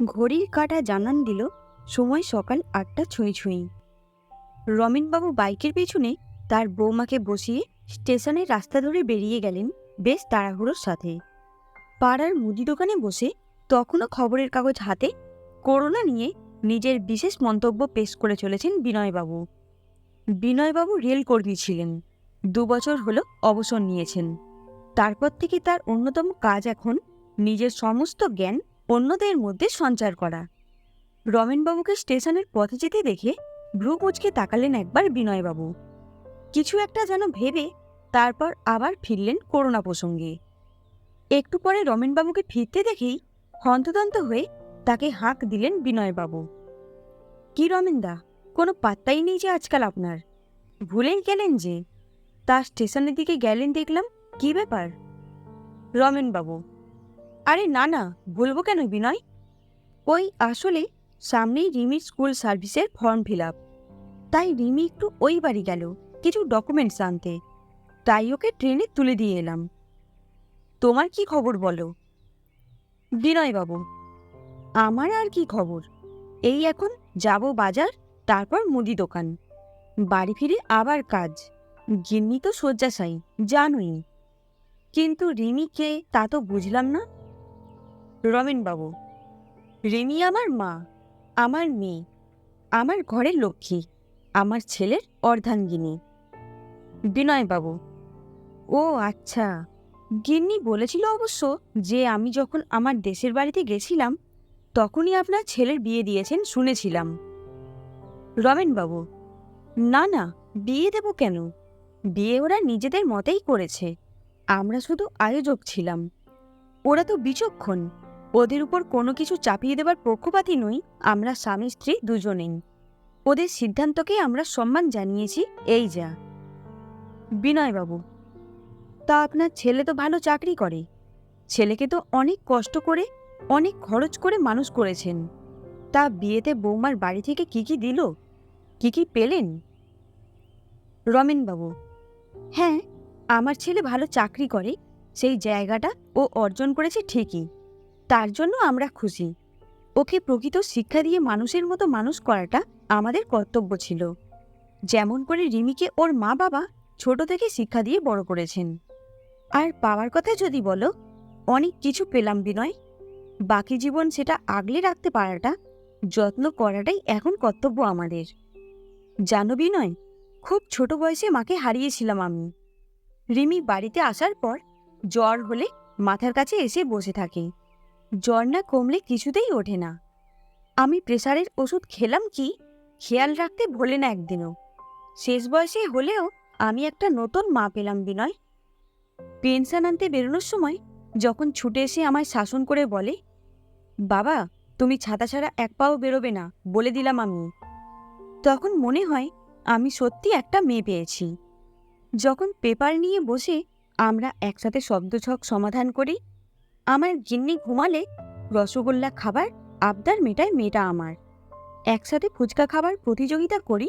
ঘড়ির কাঁটা জানান দিল, সময় সকাল আটটা ছুঁই ছুঁই। রমেনবাবু বাইকের পেছনে তার বৌমাকে বসিয়ে স্টেশনের রাস্তা ধরে বেরিয়ে গেলেন বেশ তাড়াহুড়োর সাথে। পাড়ার মুদি দোকানে বসে তখনও খবরের কাগজ হাতে করোনা নিয়ে নিজের বিশেষ মন্তব্য পেশ করে চলেছেন বিনয়বাবু। বিনয়বাবু রেল কর্মী ছিলেন, দু বছর হলো অবসর নিয়েছেন। তারপর থেকে তার অন্যতম কাজ এখন নিজের সমস্ত জ্ঞান অন্যদের মধ্যে সঞ্চার করা। রমেনবাবুকে স্টেশনের পথে যেতে দেখে ভ্রু মুচকে তাকালেন একবার বিনয়বাবু। কিছু একটা যেন ভেবে তারপর আবার ফিরলেন করোনা প্রসঙ্গে। একটু পরে রমেনবাবুকে ফিরতে দেখেই হন্তদন্ত হয়ে তাকে হাঁক দিলেন বিনয়বাবু। কি রমেনদা, কোনো পাত্তাই নেই যে আজকাল আপনার? ভুলেই গেলেন যে? তা স্টেশনের দিকে গেলেন দেখলাম, কি ব্যাপার? রমেনবাবু আরে না না, বলব কেন বিনয়? ওই আসলে সামনেই রিমির স্কুল সার্ভিসের ফর্ম ফিল আপ তাই রিমি একটু ওই বাড়ি গেল, কিছু ডকুমেন্টস আনতে। তাই ওকে ট্রেনে তুলে দিয়ে এলাম। তোমার কি খবর বলো? বিনয় বাবু, আমার আর কি খবর? এই এখন যাব বাজার, তারপর মুদি দোকান। বাড়ি ফিরে আবার কাজ। গিন্নি তো শয্যাশায়ী, জানোই। কিন্তু রিমিকে তা তো বুঝলাম না। রমেনবাবু রিমি আমার মা, আমার মেয়ে, আমার ঘরের লক্ষ্মী, আমার ছেলের অর্ধাঙ্গিনী। বিনয়বাবু ও আচ্ছা গিন্নি বলেছিল অবশ্য যে আমি যখন আমার দেশের বাড়িতে গেছিলাম, তখনই আপনার ছেলের বিয়ে দিয়েছেন শুনেছিলাম। রমেনবাবু না না, বিয়ে দেব কেন? বিয়ে ওরা নিজেদের মতেই করেছে, আমরা শুধু আয়োজক ছিলাম। ওরা তো বিচক্ষণ ওদের উপর কোনো কিছু চাপিয়ে দেবার পক্ষপাতী নই, আমরা স্বামী স্ত্রী দুজনেই। ওদের সিদ্ধান্তকে আমরা সম্মান জানিয়েছি, এই যা। বিনয়বাবু, তা আপনার ছেলে তো ভালো চাকরি করে। ছেলেকে তো অনেক কষ্ট করে, অনেক খরচ করে মানুষ করেছেন। তা বিয়েতে বৌমার বাড়ি থেকে কি কি দিল? কি কি পেলেন? রমেনবাবু হ্যাঁ আমার ছেলে ভালো চাকরি করে, সেই জায়গাটা ও অর্জন করেছে ঠিকই। তার জন্য আমরা খুশি। ওকে প্রকৃত শিক্ষা দিয়ে মানুষের মতো মানুষ করাটা আমাদের কর্তব্য ছিল। যেমন করে রিমিকে ওর মা বাবা ছোট থেকে শিক্ষা দিয়ে বড় করেছেন। আর পাওয়ার কথা যদি বলো, অনেক কিছু পেলাম বিনয়। বাকি জীবন সেটা আগলে রাখতে পারাটা, যত্ন করাটাই এখন কর্তব্য আমাদের। জানো বিনয়, খুব ছোট বয়সে মাকে হারিয়েছিলাম আমি। রিমি বাড়িতে আসার পর জ্বর হলে মাথার কাছে এসে বসে থাকে। জ্বর না কমলে কিছুতেই ওঠে না। আমি প্রেসারের ওষুধ খেলাম কি? খেয়াল রাখতে ভোলে না একদিনও। শেষ বয়সে হলেও আমি একটা নতুন মা পেলাম বিনয়। পেনশন আনতে বেরোনোর সময় যখন ছুটে এসে আমায় শাসন করে বলে, বাবা, তুমি ছাতা ছাড়া এক পাও বেরোবে না, বলে দিলাম আমি। তখন মনে হয় আমি সত্যি একটা মেয়ে পেয়েছি। যখন পেপার নিয়ে বসে আমরা একসাথে শব্দছক সমাধান করি আমার গিন্নি ঘুমালে রসগোল্লা খাবার আবদার মেটায় মেয়েটা আমার। একসাথে ফুচকা খাবার প্রতিযোগিতা করি,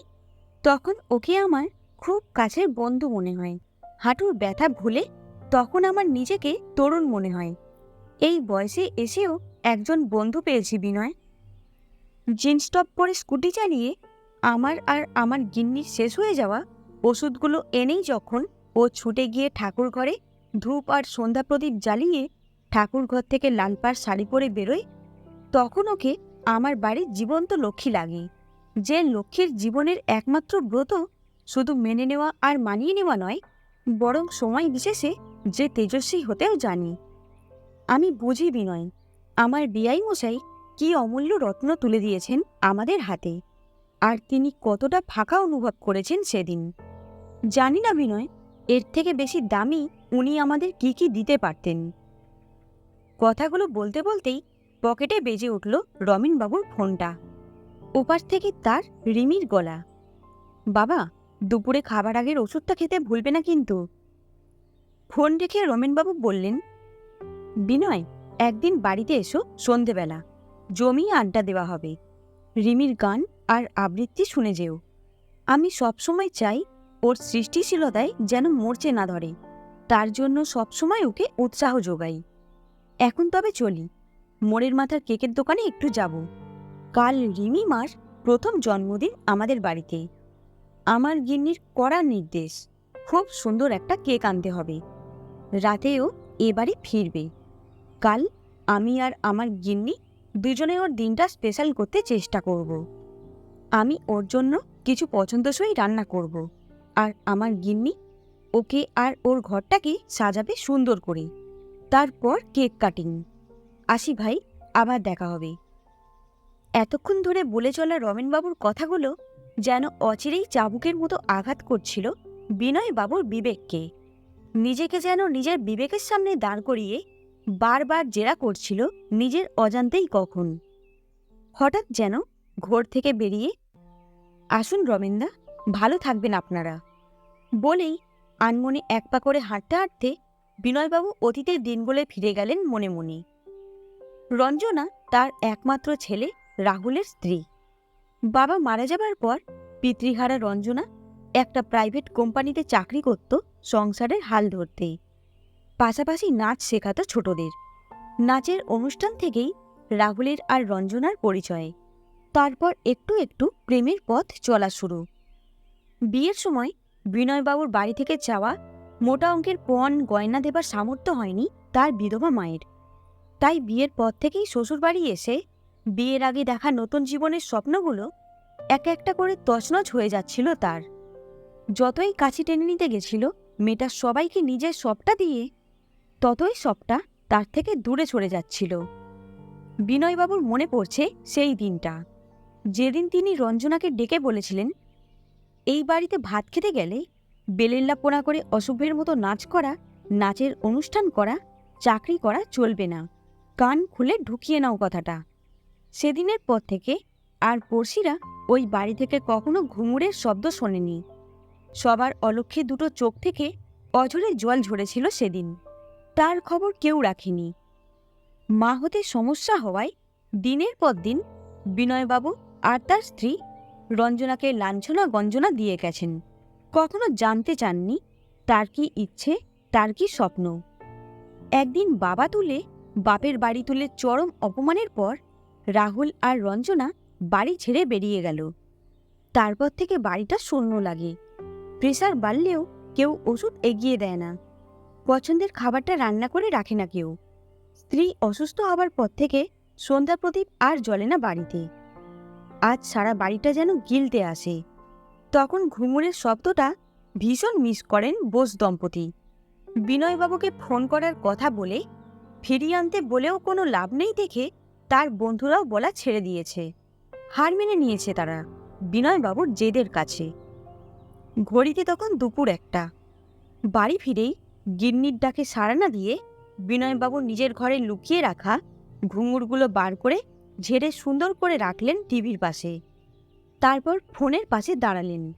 তখন ওকে আমার খুব কাছের বন্ধু মনে হয়। হাঁটুর ব্যথা ভুলে তখন আমার নিজেকে তরুণ মনে হয়। এই বয়সে এসেও একজন বন্ধু পেয়েছি বিনয়। জিন্স টপ পরে স্কুটি চালিয়ে আমার আর আমার গিন্নির শেষ হয়ে যাওয়া ওষুধগুলো এনেই যখন ও ছুটে গিয়ে ঠাকুর ঘরে ধূপ আর সন্ধ্যা প্রদীপ জ্বালিয়ে ঠাকুর ঘর থেকে লাল পাড় শাড়ি পরে বেরোয় তখন ওকে আমার বাড়ির জীবন্ত লক্ষ্মী লাগে। যে লক্ষ্মীর জীবনের একমাত্র ব্রত শুধু মেনে নেওয়া আর মানিয়ে নেওয়া নয়, বরং সময় বিশেষে যে তেজস্বী হতেও জানি। আমি বুঝি বিনয়, আমার বিয়াই মশাই কি অমূল্য রত্ন তুলে দিয়েছেন আমাদের হাতে, আর তিনি কতটা ফাঁকা অনুভব করেছেন সেদিন। জানি না বিনয়, এর থেকে বেশি দামি উনি আমাদের কি কি দিতে পারতেন। কথাগুলো বলতে বলতেই পকেটে বেজে উঠল রমেনবাবুর ফোনটা। ওপাশ থেকে তার রিমির গলা। বাবা, দুপুরে খাবার আগের ওষুধটা খেতে ভুলবে না কিন্তু। ফোন রেখে রমেনবাবু বললেন, বিনয়, একদিন বাড়িতে এসো, সন্ধেবেলা। জমিয়ে আড্ডা দেওয়া হবে। রিমির গান আর আবৃত্তি শুনে যেও। আমি সবসময় চাই ওর সৃষ্টিশীলতায় যেন মরচে না ধরে। তার জন্য সবসময় ওকে উৎসাহ যোগাই। এখন তবে চলি। মোড়ের মাথার কেকের দোকানে একটু যাব। কাল রিমি মার প্রথম জন্মদিন আমাদের বাড়িতে। আমার গিন্নির কড়া নির্দেশ, খুব সুন্দর একটা কেক আনতে হবে। রাতেও এবারে ফিরবে। কাল আমি আর আমার গিন্নি দুজনে ওর দিনটা স্পেশাল করতে চেষ্টা করব। আমি ওর জন্য কিছু পছন্দসই রান্না করব। আর আমার গিন্নি ওকে আর ওর ঘরটাকে সাজাবে সুন্দর করে। তারপর কেক কাটিং। আসি ভাই, আবার দেখা হবে। এতক্ষণ ধরে বলে চলা রমেনবাবুর কথাগুলো যেন অচিরেই চাবুকের মতো আঘাত করছিল বিনয় বাবুর বিবেককে। নিজেকে যেন নিজের বিবেকের সামনে দাঁড় করিয়ে বারবার জেরা করছিল নিজের অজান্তেই কখন। হঠাৎ যেন ঘোর থেকে বেরিয়ে, আসুন রমেনদা, ভালো থাকবেন আপনারা। বলেই আনমনে এক পা করে হাঁটতে হাঁটতে বিনয়বাবু অতীতের দিনগুলোয় ফিরে গেলেন মনে মনে রঞ্জনা তার একমাত্র ছেলে রাহুলের স্ত্রী। বাবা মারা যাবার পর পিতৃহারা রঞ্জনা একটা প্রাইভেট কোম্পানিতে চাকরি করত সংসারের হাল ধরতে। পাশাপাশি নাচ শেখাতো ছোটদের। নাচের অনুষ্ঠান থেকেই রাহুলের আর রঞ্জনার পরিচয়। তারপর একটু একটু প্রেমের পথ চলা শুরু। বিয়ের সময় বিনয়বাবুর বাড়ি থেকে চাওয়া মোটা অঙ্কের পণ গয়না দেবার সামর্থ্য হয়নি তার বিধবা মায়ের। তাই বিয়ের পর থেকেই শ্বশুরবাড়ি এসে বিয়ের আগে দেখা নতুন জীবনের স্বপ্নগুলো এক একটা করে তছনছ হয়ে যাচ্ছিল তার। যতই কাছে টেনে নিতে গেছিল, মেয়েটা সবাইকে নিজের সবটা দিয়ে ততই সবটা তার থেকে দূরে সরে যাচ্ছিল। বিনয়বাবুর মনে পড়ছে সেই দিনটা। যেদিন তিনি রঞ্জনাকে ডেকে বলেছিলেন, এই বাড়িতে ভাত খেতে গেলে বেলেল্লা পোনা করে অশুভের মতো নাচ করা, নাচের অনুষ্ঠান করা, চাকরি করা চলবে না। কান খুলে ঢুকিয়ে নাও কথাটা। সেদিনের পর থেকে আর পড়শিরা ওই বাড়ি থেকে কখনো ঘুঙুরের শব্দ শোনেনি। সবার অলক্ষ্যে দুটো চোখ থেকে অঝরে জল ঝরেছিল সেদিন। তার খবর কেউ রাখেনি। মা হতে সমস্যা হওয়ায় দিনের পর দিন বিনয়বাবু আর তার স্ত্রী রঞ্জনাকে লাঞ্ছনা গঞ্জনা দিয়ে গেছেন। কখনো জানতে চাননি তার কি ইচ্ছে, তার কি স্বপ্ন। একদিন বাবা তুলে বাপের বাড়ি তুলে চরম অপমানের পর রাহুল আর রঞ্জনা বাড়ি ছেড়ে বেরিয়ে গেল। তারপর থেকে বাড়িটা শূন্য লাগে। প্রেশার বাড়লেও কেউ ওষুধ এগিয়ে দেয় না। পছন্দের খাবারটা রান্না করে রাখে না কেউ। স্ত্রী অসুস্থ হবার পর থেকে সন্ধ্যা প্রদীপ আর জ্বলে না বাড়িতে। আজ সারা বাড়িটা যেন গিলতে আসে। তখন ঘুমুরের শব্দটা ভীষণ মিস করেন বোস দম্পতি। বিনয়বাবুকে ফোন করার কথা বলে ফিরিয়ে আনতে বলেও কোনো লাভ নেই দেখে তার বন্ধুরাও বলা ছেড়ে দিয়েছে। হার মেনে নিয়েছে তারা বিনয়বাবুর জেদের কাছে। ঘড়িতে তখন দুপুর একটা। বাড়ি ফিরেই গিন্নির ডাকে সাড়া না দিয়ে বিনয়বাবু নিজের ঘরে লুকিয়ে রাখা ঘুঙুরগুলো বার করে ঝেড়ে সুন্দর করে রাখলেন টিভির পাশে। তারপর ফোনের পাশে দাঁড়ালেন।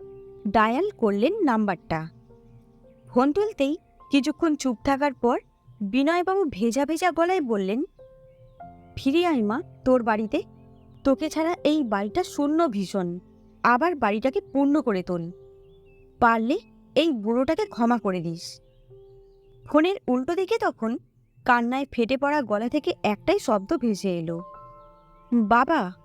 ডায়াল করলেন নাম্বারটা। ফোন তুলতেই কিছুক্ষণ চুপ থাকার পর বিনয়বাবু ভেজা ভেজা গলায় বললেন, ফিরে আয় মা তোর বাড়িতে? তোকে ছাড়া এই বাড়িটা শূন্য ভীষণ। আবার বাড়িটাকে পূর্ণ করে তোল। পারলে এই বুড়োটাকে ক্ষমা করে দিস। ফোনের উল্টো দিকে তখন কান্নায় ফেটে পড়া গলা থেকে একটাই শব্দ ভেসে এলো। বাবা